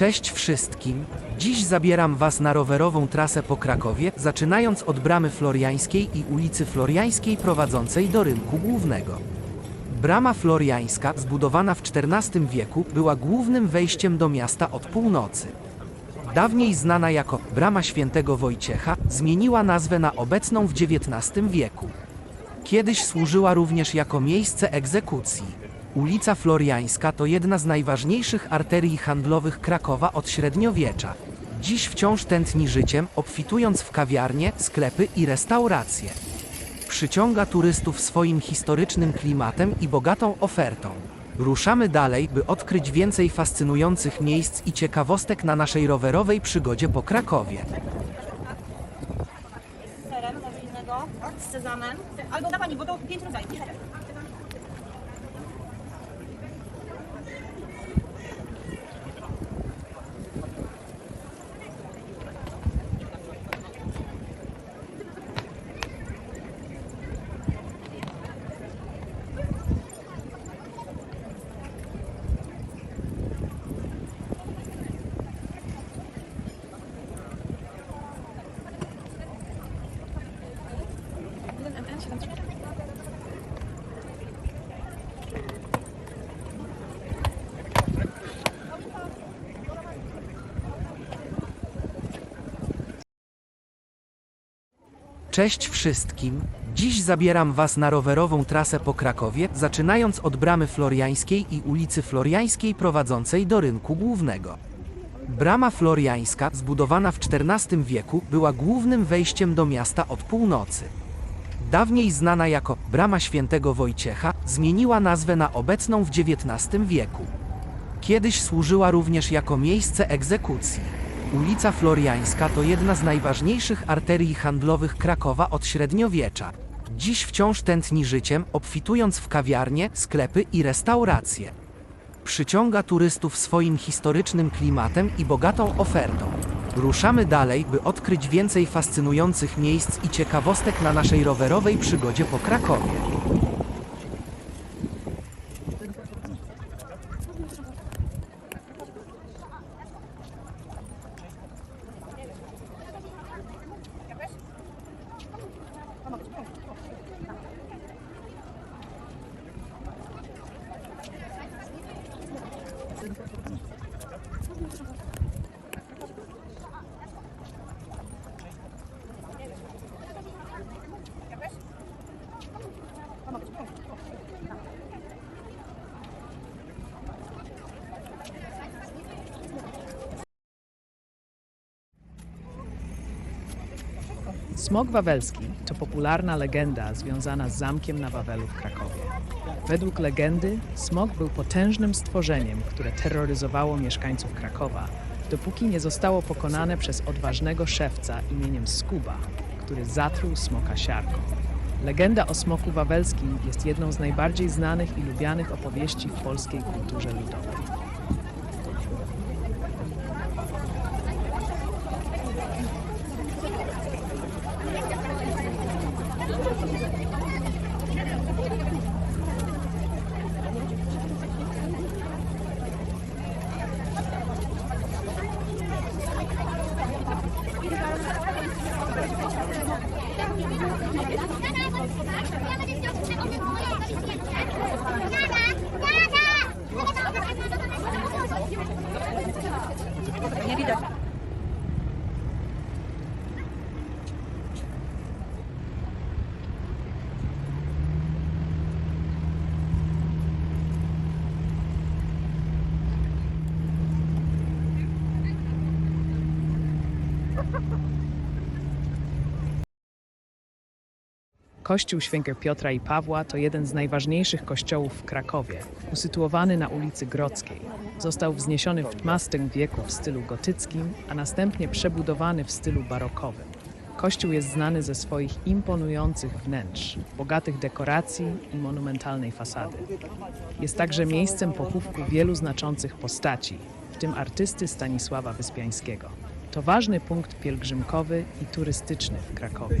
Cześć wszystkim. Dziś zabieram Was na rowerową trasę po Krakowie, zaczynając od bramy Floriańskiej i ulicy Floriańskiej prowadzącej do rynku głównego. Brama Floriańska, zbudowana w XIV wieku, była głównym wejściem do miasta od północy. Dawniej znana jako Brama Świętego Wojciecha, zmieniła nazwę na obecną w XIX wieku. Kiedyś służyła również jako miejsce egzekucji. Ulica Floriańska to jedna z najważniejszych arterii handlowych Krakowa od średniowiecza. Dziś wciąż tętni życiem, obfitując w kawiarnie, sklepy i restauracje. Przyciąga turystów swoim historycznym klimatem i bogatą ofertą. Ruszamy dalej, by odkryć więcej fascynujących miejsc i ciekawostek na naszej rowerowej przygodzie po Krakowie. serem nawilnego z sezamem. Albo da pani, bo to pięć rodzajów. Cześć wszystkim. Dziś zabieram Was na rowerową trasę po Krakowie, zaczynając od bramy Floriańskiej i ulicy Floriańskiej prowadzącej do rynku głównego. Brama Floriańska, zbudowana w XIV wieku, była głównym wejściem do miasta od północy. Dawniej znana jako Brama Świętego Wojciecha, zmieniła nazwę na obecną w XIX wieku. Kiedyś służyła również jako miejsce egzekucji. Ulica Floriańska to jedna z najważniejszych arterii handlowych Krakowa od średniowiecza. Dziś wciąż tętni życiem, obfitując w kawiarnie, sklepy i restauracje. Przyciąga turystów swoim historycznym klimatem i bogatą ofertą. Ruszamy dalej, by odkryć więcej fascynujących miejsc i ciekawostek na naszej rowerowej przygodzie po Krakowie. Smok Wawelski to popularna legenda związana z zamkiem na Wawelu w Krakowie. Według legendy smok był potężnym stworzeniem, które terroryzowało mieszkańców Krakowa, dopóki nie zostało pokonane przez odważnego szewca imieniem Skuba, który zatruł smoka siarką. Legenda o smoku wawelskim jest jedną z najbardziej znanych i lubianych opowieści w polskiej kulturze ludowej. Nie widać. Kościół Święty Piotra i Pawła to jeden z najważniejszych kościołów w Krakowie, usytuowany na ulicy Grodzkiej. Został wzniesiony w XV wieku w stylu gotyckim, a następnie przebudowany w stylu barokowym. Kościół jest znany ze swoich imponujących wnętrz, bogatych dekoracji i monumentalnej fasady. Jest także miejscem pochówku wielu znaczących postaci, w tym artysty Stanisława Wyspiańskiego. To ważny punkt pielgrzymkowy i turystyczny w Krakowie.